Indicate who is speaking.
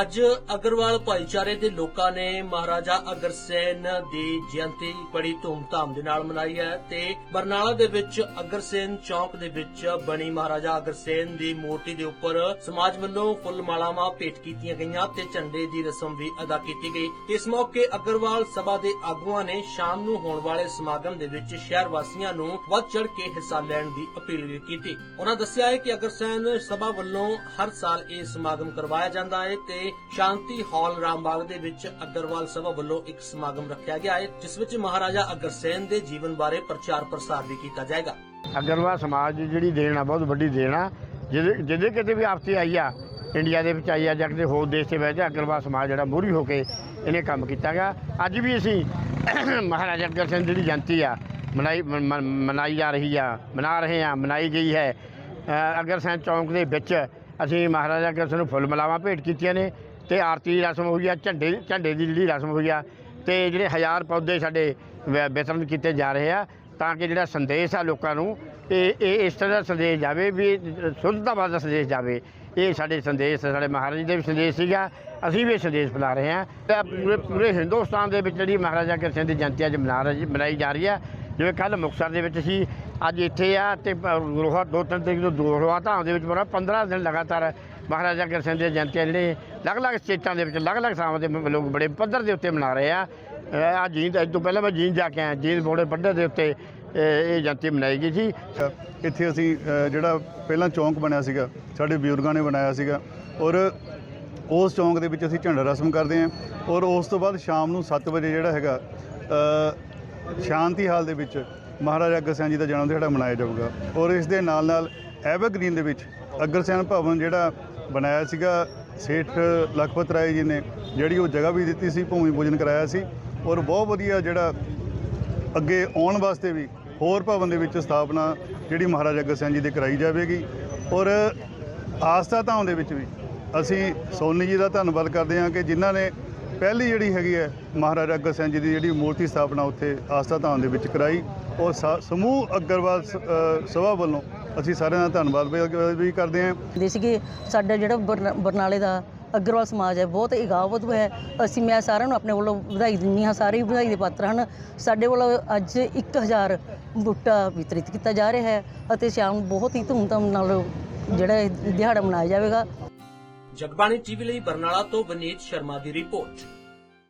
Speaker 1: ਅੱਜ ਅਗਰਵਾਲ ਭਾਈਚਾਰੇ ਦੇ ਲੋਕਾਂ ਨੇ ਮਹਾਰਾਜਾ ਅਗਰਸੈਨ ਦੀ ਜਯੰਤੀ ਬੜੀ ਧੂਮਧਾਮ ਦੇ ਨਾਲ ਮਨਾਈ ਹੈ ਤੇ ਬਰਨਾਲਾ ਦੇ ਵਿੱਚ ਅਗਰਸੈਨ ਚੌਕ ਦੇ ਵਿੱਚ ਬਣੀ ਮਹਾਰਾਜਾ ਅਗਰਸੈਨ ਦੀ ਮੂਰਤੀ ਦੇ ਉੱਪਰ ਸਮਾਜ ਵੱਲੋਂ ਫੁੱਲ ਮਾਲਾਵਾਂ ਭੇਟ ਕੀਤੀਆਂ ਗਈਆਂ ਤੇ ਝੰਡੇ ਦੀ ਰਸਮ ਵੀ ਅਦਾ ਕੀਤੀ ਗਈ। ਇਸ ਮੌਕੇ ਅਗਰਵਾਲ ਸਭਾ ਦੇ ਆਗੂਆਂ ਨੇ ਸ਼ਾਮ ਨੂੰ ਹੋਣ ਵਾਲੇ ਸਮਾਗਮ ਦੇ ਵਿੱਚ ਸ਼ਹਿਰ ਵਾਸੀਆਂ ਨੂੰ ਵੱਧ ਚੜ ਕੇ ਹਿੱਸਾ ਲੈਣ ਦੀ ਅਪੀਲ ਵੀ ਕੀਤੀ। ਉਹਨਾਂ ਦੱਸਿਆ ਹੈ ਕਿ ਅਗਰਸੈਨ ਸਭਾ ਵੱਲੋਂ ਹਰ ਸਾਲ ਇਹ ਸਮਾਗਮ ਕਰਵਾਇਆ ਜਾਂਦਾ ਹੈ ਤੇ ਸ਼ਾਂਤੀ ਹਾਲ ਰਾਮਬਾਗ ਦੇ ਵਿੱਚ ਅਗਰਵਾਲ ਸਭਾ ਵੱਲੋਂ ਇੱਕ ਸਮਾਗਮ ਰੱਖਿਆ ਗਿਆ ਹੈ, ਜਿਸ ਵਿੱਚ ਮਹਾਰਾਜਾ ਅਗਰਸੈਨ ਦੇ ਜੀਵਨ ਬਾਰੇ ਪ੍ਰਚਾਰ ਪ੍ਰਸਾਰ ਵੀ ਕੀਤਾ ਜਾਏਗਾ।
Speaker 2: ਅਗਰਵਾਲ ਸਮਾਜ ਦੀ ਜਿਹੜੀ ਦੇਣ ਆ, ਬਹੁਤ ਵੱਡੀ ਦੇਣ ਆ। ਜਿਹਦੇ ਜਿਹਦੇ ਕਿਤੇ ਵੀ ਆਪਤੀ ਆਈ ਆ, ਇੰਡੀਆ ਦੇ ਵਿੱਚ ਆਈ ਆ, ਜਾਂ ਕਿਤੇ ਹੋਰ ਦੇਸ਼ ਦੇ ਵਿੱਚ ਅਗਰਵਾਲ ਸਮਾਜ ਜਿਹੜਾ ਮੂਹਰੀ ਹੋ ਕੇ ਇਹਨੇ ਕੰਮ ਕੀਤਾ ਗਿਆ। ਅੱਜ ਵੀ ਅਸੀਂ ਮਹਾਰਾਜਾ ਅਗਰ ਸਿੰਘ ਜਿਹੜੀ ਜਯੰਤੀ ਆ, ਮਨਾਈ ਮਨਾਈ ਜਾ ਰਹੀ ਆ, ਮਨਾ ਰਹੇ ਆ, ਮਨਾਈ ਗਈ ਹੈ। ਅਗਰਸੈਨ ਚੌਂਕ ਦੇ ਵਿੱਚ ਅਸੀਂ ਮਹਾਰਾਜਾ ਕ੍ਰਿਸ਼ਨ ਨੂੰ ਫੁੱਲ ਮਲਾਵਾਂ ਭੇਟ ਕੀਤੀਆਂ ਨੇ ਤੇ ਆਰਤੀ ਦੀ ਰਸਮ ਹੋਈ ਆ, ਝੰਡੇ ਝੰਡੇ ਦੀ ਜਿਹੜੀ ਰਸਮ ਹੋਈ ਆ, ਤੇ ਜਿਹੜੇ ਹਜ਼ਾਰ ਪੌਦੇ ਸਾਡੇ ਵ- ਵਿਤਰਨ ਕੀਤੇ ਜਾ ਰਹੇ ਆ, ਤਾਂ ਕਿ ਜਿਹੜਾ ਸੰਦੇਸ਼ ਆ ਲੋਕਾਂ ਨੂੰ, ਇਹ ਇਹ ਇਸ ਤਰ੍ਹਾਂ ਦਾ ਸੰਦੇਸ਼ ਜਾਵੇ ਵੀ ਸ਼ੁੱਧਤਾ ਦਾ ਸੰਦੇਸ਼ ਜਾਵੇ। ਇਹ ਸਾਡੇ ਸੰਦੇਸ਼, ਸਾਡੇ ਮਹਾਰਾਜ ਜੀ ਦੇ ਵੀ ਸੰਦੇਸ਼ ਸੀਗਾ, ਅਸੀਂ ਵੀ ਇਹ ਸੰਦੇਸ਼ ਫੈਲਾ ਰਹੇ ਹਾਂ। ਤੇ ਪੂਰੇ ਪੂਰੇ ਹਿੰਦੁਸਤਾਨ ਦੇ ਵਿੱਚ ਜਿਹੜੀ ਮਹਾਰਾਜਾ ਕ੍ਰਿਸ਼ਨ ਦੀ ਜਯੰਤੀ ਅੱਜ ਮਨਾ ਰਹੀ, ਮਨਾਈ ਜਾ ਰਹੀ ਹੈ ਜਿਵੇਂ ਕੱਲ ਮੁਕਤਸਰ ਦੇ ਵਿੱਚ ਸੀ ਅੱਜ ਇੱਥੇ ਆ ਤੇ ਰੋਹਾ ਦੋ ਤਿੰਨ ਤਰੀਕ ਤੋਂ ਦੋ ਰੋਹਾ ਧਾਮ ਦੇ ਵਿੱਚ ਬੜਾ 15 ਦਿਨ ਲਗਾਤਾਰ ਮਹਾਰਾਜਾ ਅਗਰ ਸਿੰਘ ਦੀ ਜਯੰਤੀ ਜਿਹੜੇ ਅਲੱਗ-ਅਲੱਗ ਸਟੇਟਾਂ ਦੇ ਵਿੱਚ, ਅਲੱਗ-ਅਲੱਗ ਥਾਵਾਂ ਦੇ ਲੋਕ ਬੜੇ ਪੱਧਰ ਦੇ ਉੱਤੇ ਮਨਾ ਰਹੇ ਆ। ਆ ਜੀਂਦ, ਅੱਜ ਤੋਂ ਪਹਿਲਾਂ ਮੈਂ ਜੀਂਦ ਜਾ ਕੇ ਆਇਆ, ਜੀਂਦ ਬੋੜੇ ਪੱਧਰ ਦੇ ਉੱਤੇ, ਇਹ ਇਹ ਮਨਾਈ ਗਈ ਸੀ।
Speaker 3: ਇੱਥੇ ਅਸੀਂ ਜਿਹੜਾ ਪਹਿਲਾਂ ਚੌਂਕ ਬਣਿਆ ਸੀਗਾ, ਸਾਡੇ ਬਜ਼ੁਰਗਾਂ ਨੇ ਬਣਾਇਆ ਸੀਗਾ, ਔਰ ਉਸ ਚੌਂਕ ਦੇ ਵਿੱਚ ਅਸੀਂ ਝੰਡਾ ਰਸਮ ਕਰਦੇ ਹਾਂ, ਔਰ ਉਸ ਤੋਂ ਬਾਅਦ ਸ਼ਾਮ ਨੂੰ 7 ਵਜੇ ਜਿਹੜਾ ਹੈਗਾ ਸ਼ਾਂਤੀ ਹਾਲ ਦੇ ਵਿੱਚ ਮਹਾਰਾਜਾ ਅਗਰਸੈਨ ਜੀ ਦਾ ਜਨਮ ਦਿਹਾੜਾ ਮਨਾਇਆ ਜਾਊਗਾ ਔਰ ਇਸ ਦੇ ਨਾਲ ਨਾਲ ਐਵਰਗ੍ਰੀਨ ਦੇ ਵਿੱਚ ਅਗਰਸੈਨ ਭਵਨ ਜਿਹੜਾ ਬਣਾਇਆ ਸੀਗਾ, ਸੇਠ ਲਖਪਤ ਰਾਏ ਜੀ ਨੇ, ਜਿਹੜੀ ਉਹ ਜਗ੍ਹਾ ਵੀ ਦਿੱਤੀ ਸੀ, ਭੂਮੀ ਪੂਜਨ ਕਰਾਇਆ ਸੀ ਔਰ ਬਹੁਤ ਵਧੀਆ ਜਿਹੜਾ ਅੱਗੇ ਆਉਣ ਵਾਸਤੇ ਵੀ ਹੋਰ ਭਵਨ ਦੇ ਵਿੱਚ ਸਥਾਪਨਾ ਜਿਹੜੀ ਮਹਾਰਾਜਾ ਅਗਰ ਜੀ ਦੀ ਕਰਾਈ ਜਾਵੇਗੀ ਔਰ ਆਸਥਾ ਧਾਮ ਦੇ ਵਿੱਚ ਵੀ ਅਸੀਂ ਸੋਨੀ ਜੀ ਦਾ ਧੰਨਵਾਦ ਕਰਦੇ ਹਾਂ ਕਿ ਜਿਨ੍ਹਾਂ ਨੇ ਪਹਿਲੀ ਜਿਹੜੀ ਹੈਗੀ ਹੈ ਮਹਾਰਾਜਾ ਅਗਰ ਜੀ ਦੀ ਜਿਹੜੀ ਮੂਰਤੀ ਸਥਾਪਨਾ ਉੱਥੇ ਆਸਥਾ ਧਾਮ ਦੇ ਵਿੱਚ ਕਰਾਈ ਸਾ- ਸਮੂਹ ਅਗਰਵਾਲ ਸਭਾ ਵੱਲੋਂ ਅਸੀਂ ਸਾਰਿਆਂ ਦਾ ਧੰਨਵਾਦ ਵੀ- ਕਰਦੇ ਹਾਂ।
Speaker 4: ਦੇ ਸੀਗੇ ਸਾਡਾ ਜਿਹੜਾ ਬਰਨਾ- ਬਰਨਾਲੇ ਦਾ ਅਗਰਵਾਲ ਸਮਾਜ ਹੈ ਬਹੁਤ ਇਗਾਵਤ ਹੈ। ਅਸੀਂ ਮੈਂ ਸਾਰਿਆਂ ਨੂੰ ਆਪਣੇ ਵੱਲੋਂ ਵਧਾਈ ਦਿੰਦੀ ਹਾਂ ਸਾਰੇ ਹੀ ਵਧਾਈ ਦੇ ਪਾਤਰ ਹਨ। ਸਾਡੇ ਵੱਲੋਂ ਅੱਜ 1000 ਬੂਟਾ ਵਿਤਰਿਤ ਕੀਤਾ ਜਾ ਰਿਹਾ ਹੈ ਅਤੇ ਸ਼ਾਮ ਨੂੰ ਬਹੁਤ ਹੀ ਧੂਮਧਾਮ ਨਾਲ ਜਿਹੜਾ ਦਿਹਾੜਾ ਮਨਾਇਆ ਜਾਵੇਗਾ।
Speaker 1: ਜਗਬਾਣੀ ਟੀਵੀ ਲਈ ਬਰਨਾਲਾ ਤੋਂ ਵਨੀਤ ਸ਼ਰਮਾ ਦੀ ਰਿਪੋਰਟ।